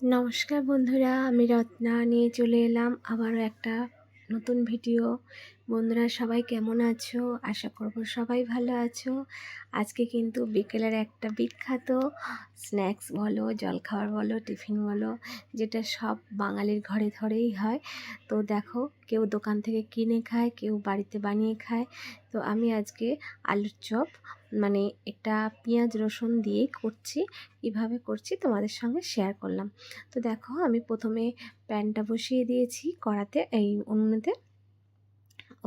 নমস্কার বন্ধুরা আমি রত্না নিয়ে চলে এলাম আবারও একটা নতুন ভিডিও বন্ধুরা সবাই কেমন আছো? আশা করব সবাই ভালো আছো। আজকে কিন্তু বিকেলের একটা বিখ্যাত স্ন্যাক্স বলো, জলখাবার বলো, টিফিন বলো, যেটা সব বাঙালির ঘরে ঘরেই হয়। তো দেখো, কেউ দোকান থেকে কিনে খায়, কেউ বাড়িতে বানিয়ে খায়। তো আমি আজকে আলুর চপ মানে একটা পেঁয়াজ রসুন দিয়েই করছি। কীভাবে করছি তোমাদের সঙ্গে শেয়ার করলাম। তো দেখো, আমি প্রথমে প্যানটা বসিয়ে দিয়েছি কড়াতে, এই উনুনেতে।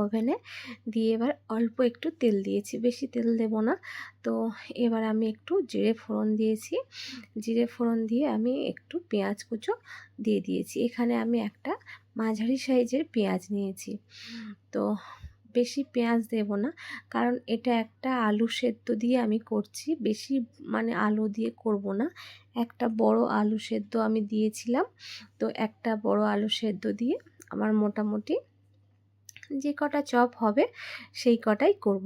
ওভেনে। দিয়ে এবার অল্প একটু তেল দিয়েছি, বেশি তেল দেব না। তো এবার আমি একটু জিরে ফোড়ন দিয়েছি। জিরে ফোড়ন দিয়ে আমি একটু পেঁয়াজ কুচো দিয়ে দিয়েছি। এখানে আমি একটা মাঝারি সাইজের পেঁয়াজ নিয়েছি। তো বেশি পেঁয়াজ দেব না, কারণ এটা একটা আলু সেদ্ধ দিয়ে আমি করছি। বেশি মানে আলু দিয়ে করব না। একটা বড় আলু সেদ্ধ আমি দিয়েছিলাম। তো একটা বড় আলু সেদ্ধ দিয়ে আমার মোটামুটি যে কটা চপ হবে, সেই কটাই করব।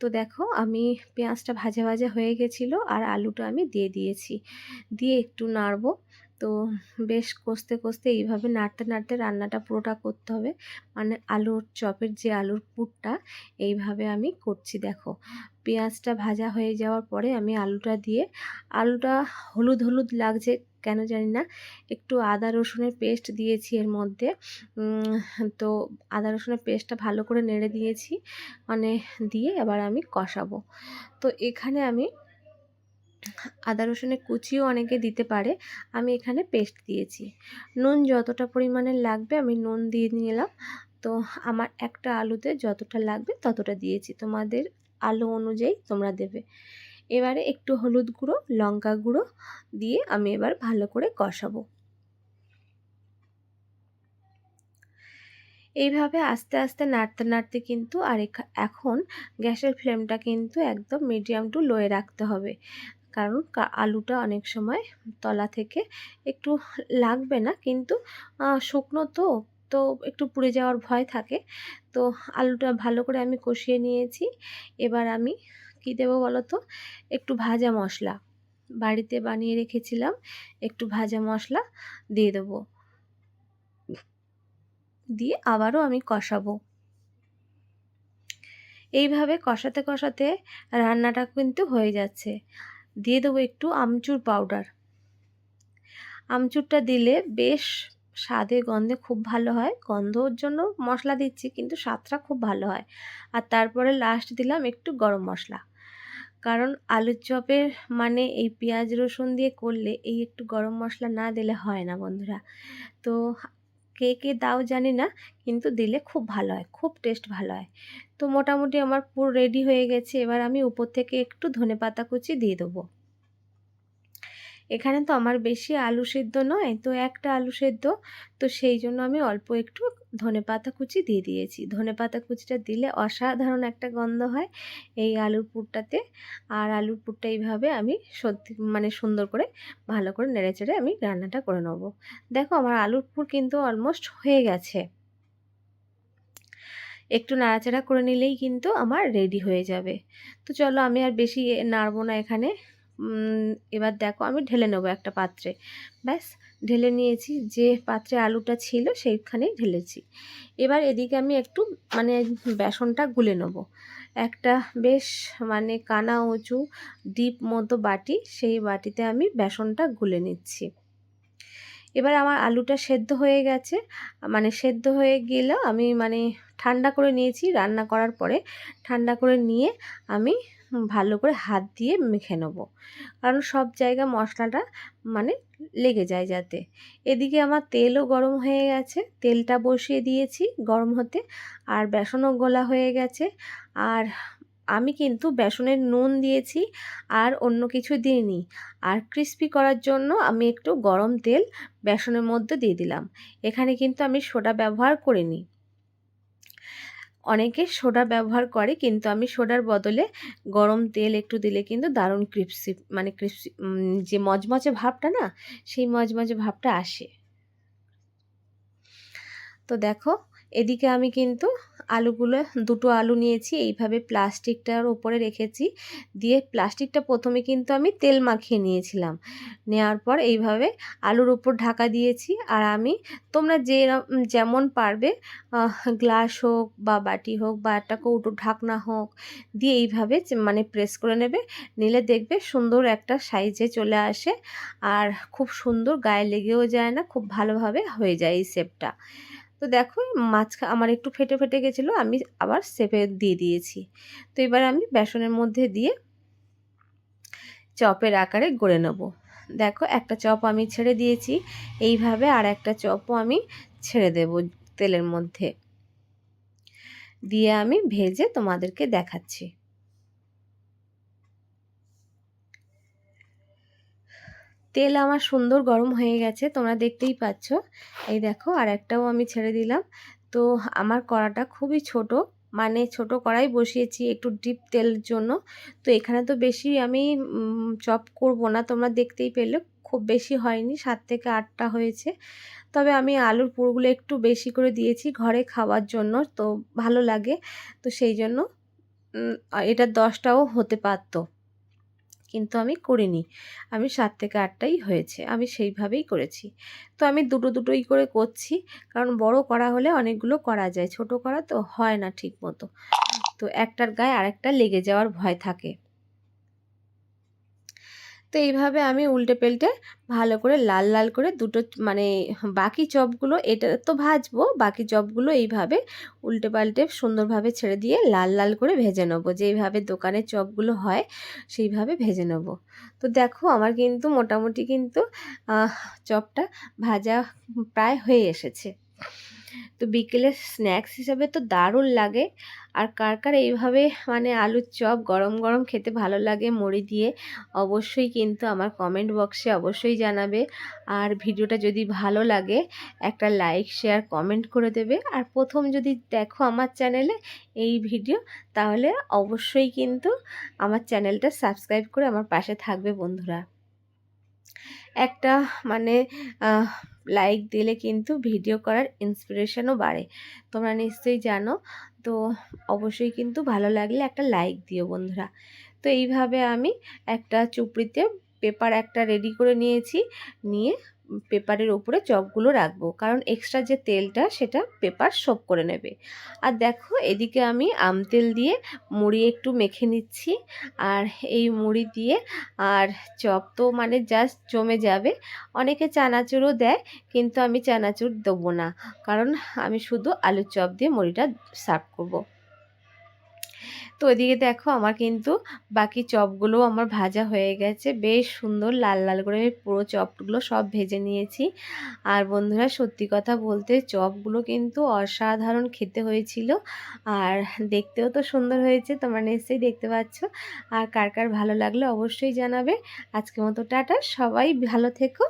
তো দেখো, আমি পেঁয়াজটা ভাজা ভাজা হয়ে গেছিল আর আলুটা আমি দিয়ে দিয়েছি। দিয়ে একটু নাড়বো। তো বেশ কষতে কষতে এইভাবে নাড়তে নাড়তে রান্নাটা পুরোটা করতে হবে। মানে আলুর চপের যে আলুর পুরটা, এইভাবে আমি করছি। দেখো, পেঁয়াজটা ভাজা হয়ে যাওয়ার পরে আমি আলুটা দিয়ে, আলুটা হলুদ হলুদ লাগছে কেন জানি না, একটু আদা রসুনের পেস্ট দিয়েছি এর মধ্যে। তো আদা রসুনের পেস্টটা ভালো করে নেড়ে দিয়েছি মানে দিয়ে এবার আমি কষাবো। তো এখানে আমি আদা রসুনের কুচিও অনেকে দিতে পারে, আমি এখানে পেস্ট দিয়েছি। নুন যতটা পরিমাণে লাগবে আমি নুন দিয়ে নিলাম। তো আমার একটা আলুতে যতটা লাগবে ততটা দিয়েছি, তোমাদের আলু অনুযায়ী তোমরা দেবে। এবারে একটু হলুদ গুঁড়ো, লঙ্কা গুঁড়ো দিয়ে আমি এবার ভালো করে কষাবো। এইভাবে আস্তে আস্তে নাড়তে নাড়তে কিন্তু আর এখন গ্যাসের ফ্লেমটা কিন্তু একদম মিডিয়াম টু লোয়ে রাখতে হবে। কারণ আলুটা অনেক সময় তলা থেকে একটু লাগবে না কিন্তু শুকনো তো তো একটু পুড়ে যাওয়ার ভয় থাকে। তো আলুটা ভালো করে আমি কষিয়ে নিয়েছি। এবার আমি কি দেবো বলো তো একটু ভাজা মশলা। বাড়িতে বানিয়ে রেখেছিলাম, একটু ভাজা মশলা দিয়ে দেবো। দিয়ে আবারও আমি কষাবো। এইভাবে কষাতে কষাতে রান্নাটা কিন্তু হয়ে যাচ্ছে। দিয়ে দেবো একটু আমচুর পাউডার আমচুরটা দিলে বেশ স্বাদে, গন্ধে খুব ভালো হয়। গন্ধর জন্য মশলা দিচ্ছি, কিন্তু স্বাদটা খুব ভালো হয়। আর তারপরে লাস্ট দিলাম একটু গরম মশলা। কারণ আলুর চপের মানে এই পেঁয়াজ রসুন দিয়ে করলে এই একটু গরম মশলা না দিলে হয় না বন্ধুরা। তো কে কে দাও জানি না, কিন্তু দিলে খুব ভালো হয়, খুব টেস্ট ভালো হয়। তো মোটামুটি আমার পুরো রেডি হয়ে গেছে, এবার আমি উপর থেকে একটু ধনে পাতা কুচি দিয়ে দেবো। এখানে তো আমার বেশি আলু সেদ্ধ নয়, তো একটা আলু সেদ্ধ। তো সেই জন্য আমি অল্প একটু ধনে পাতা কুচি দিয়ে দিয়েছি। ধনে পাতা কুচিটা দিলে অসাধারণ একটা গন্ধ হয় এই আলুর পুরটাতে। আর আলুর পুরটা এইভাবে আমি সত্যি মানে সুন্দর করে, ভালো করে নেড়ে চেড়ে আমি রান্নাটা করে নেব। দেখো আমার আলুর পুর কিন্তু অলমোস্ট হয়ে গেছে। একটু নাড়াচাড়া করে নিলেই কিন্তু আমার রেডি হয়ে যাবে। তো চলো আমি আর বেশি নাড়বো না এখানে। এবার দেখো আমি ঢেলে নেব একটা পাত্রে। ব্যাস, ঢেলে নিয়েছি। যে পাত্রে আলুটা ছিল সেইখানেই ঢেলেছি। এবার এদিকে আমি একটু মানে বেসনটা গুলে নেব। একটা বেশ মানে কানা উঁচু ডিপ মতো বাটি, সেই বাটিতে আমি বেসনটা গুলে নিচ্ছি। এবার আমার আলুটা সেদ্ধ হয়ে গেছে। মানে সেদ্ধ হয়ে গেলেও আমি মানে ঠান্ডা করে নিয়েছি। রান্না করার পরে ঠান্ডা করে নিয়ে আমি ভালো করে হাত দিয়ে মেখে নেব। কারণ সব জায়গা মশলাটা মানে লেগে যায় যাতে। এদিকে আমার তেলও গরম হয়ে গেছে, তেলটা বসিয়ে দিয়েছি গরম হতে, আর বেসনও গোলা হয়ে গেছে। আর আমি কিন্তু বেসনের নুন দিয়েছি, আর অন্য কিছু দিইনি। আর ক্রিস্পি করার জন্য আমি একটু গরম তেল বেসনের মধ্যে দিয়ে দিলাম। এখানে কিন্তু আমি সোডা ব্যবহার করিনি। অনেকে সোডা ব্যবহার করে, কিন্তু আমি সোডার বদলে গরম তেল একটু দিলে কিন্তু দারুণ ক্রিপসি মানে ক্রিপসি যে মজমজে ভাবটা না, সেই মজমজে ভাবটা আসে। তো দেখো, এদিকে আমি কিন্তু আলুগুলো, দুটো আলু নিয়েছি, এইভাবে প্লাস্টিকটার ওপরে রেখেছি। দিয়ে প্লাস্টিকটা প্রথমে কিন্তু আমি তেল মাখিয়ে নিয়েছিলাম। নেওয়ার পর এইভাবে আলুর ওপর ঢাকা দিয়েছি। আর আমি, তোমরা যে যেমন পারবে গ্লাস হোক বা বাটি হোক বা একটা কৌটো ঢাকনা হোক, দিয়ে এইভাবে মানে প্রেস করে নেবে। নিলে দেখবে সুন্দর একটা সাইজে চলে আসে। আর খুব সুন্দর গায়ে লেগেও যায় না, খুব ভালোভাবে হয়ে যায় এই শেপটা। তো দেখো মাছখা আমার একটু ফেটে ফেটে গেছিল, আমি আবার শেপে দিয়ে দিয়েছি। তো এবার আমি বেসনের মধ্যে দিয়ে চপের আকারে গড়ে নেব। দেখো, একটা চপ আমি ছেড়ে দিয়েছি, এইভাবে আর একটা চপও আমি ছেড়ে দেব তেলের মধ্যে। দিয়ে আমি ভেজে তোমাদেরকে দেখাচ্ছি। তেল আমার সুন্দর গরম হয়ে গেছে, তোমরা দেখতেই পাচ্ছ। এই দেখো আর একটাও আমি ছেড়ে দিলাম। তো আমার কড়াটা খুবই ছোট মানে ছোট কড়াই বসিয়েছি একটু ডিপ তেলের জন্য। তো এখানে তো বেশি আমি চপ করব না, তোমরা দেখতেই পেলে, খুব বেশি হয়নি, সাত থেকে আটটা হয়েছে। তবে আমি আলুর পুরগুলো একটু বেশি করে দিয়েছি ঘরে খাওয়ার জন্য, তো ভালো লাগে। তো সেই জন্য এটা দশটাও হতে পারতো। কিন্তু আমি করিনি। আমি সাত থেকে আটটাই হয়েছে, আমি সেইভাবেই করেছি। তো আমি দুটো দুটোই করে করছি, কারণ বড় করা হলে অনেকগুলো করা যায়, ছোট করা তো হয় না ঠিক মতো তো একটার গায়ে আরেকটা লেগে যাওয়ার ভয় থাকে। তো এইভাবে আমি উল্টে পেল্টে ভালো করে লাল লাল করে দুটো মানে বাকি চপগুলো এটা তো ভাজবো, বাকি চপগুলো এইভাবে উল্টে পাল্টে সুন্দরভাবে ছেড়ে দিয়ে লাল লাল করে ভেজে নেব। যেইভাবে দোকানের চপগুলো হয়, সেইভাবে ভেজে নেব। তো দেখো আমার কিন্তু মোটামুটি কিন্তু চপটা ভাজা প্রায় হয়ে এসেছে। তো বিকেলে স্ন্যাক্স হিসাবে তো দারুণ লাগে। আর কার কার এইভাবে মানে আলুর চপ গরম গরম খেতে ভালো লাগে মুড়ি দিয়ে, অবশ্যই কিন্তু আমার কমেন্ট বক্সে অবশ্যই জানাবে। আর ভিডিওটা যদি ভালো লাগে, একটা লাইক শেয়ার কমেন্ট করে দেবে। আর প্রথম যদি দেখো আমার চ্যানেলে এই ভিডিও তাহলে অবশ্যই কিন্তু আমার চ্যানেলটা সাবস্ক্রাইব করে আমার পাশে থাকবে বন্ধুরা। একটা মানে লাইক দিলে কিন্তু ভিডিও করার ইন্সপিরেশনও বাড়ে। তোমরা নিশ্চয়ই জানো, তো অবশ্যই কিন্তু ভালো লাগলে একটা লাইক দিও বন্ধুরা। তো এইভাবে আমি একটা চুপড়িতে পেপার একটা রেডি করে নিয়েছি, নিয়ে পেপারের ওপরে চপগুলো রাখব। কারণ এক্সট্রা যে তেলটা, সেটা পেপার সোপ করে নেবে। আর দেখো, এদিকে আমি আম তেল দিয়ে মুড়ি একটু মেখে নিচ্ছি। আর এই মুড়ি দিয়ে, আর চপ তো মানে জাস্ট জমে যাবে। অনেকে চানাচুরও দেয়, কিন্তু আমি চানাচুর দেবো না। কারণ আমি শুধু আলুর চপ দিয়ে মুড়িটা সার্ভ করব। তো ওইদিকে দেখো আমার কিন্তু বাকি চপগুলোও আমার ভাজা হয়ে গেছে। বেশ সুন্দর লাল লাল করে আমি পুরো চপগুলো সব ভেজে নিয়েছি। আর বন্ধুরা সত্যি কথা বলতে চপগুলো কিন্তু অসাধারণ খেতে হয়েছিল। আর দেখতেও তো সুন্দর হয়েছে, তোমরা নিশ্চয়ই দেখতে পাচ্ছ। আর কার কার ভালো লাগলে অবশ্যই জানাবে। আজকের মতো টাটা, সবাই ভালো থেকো।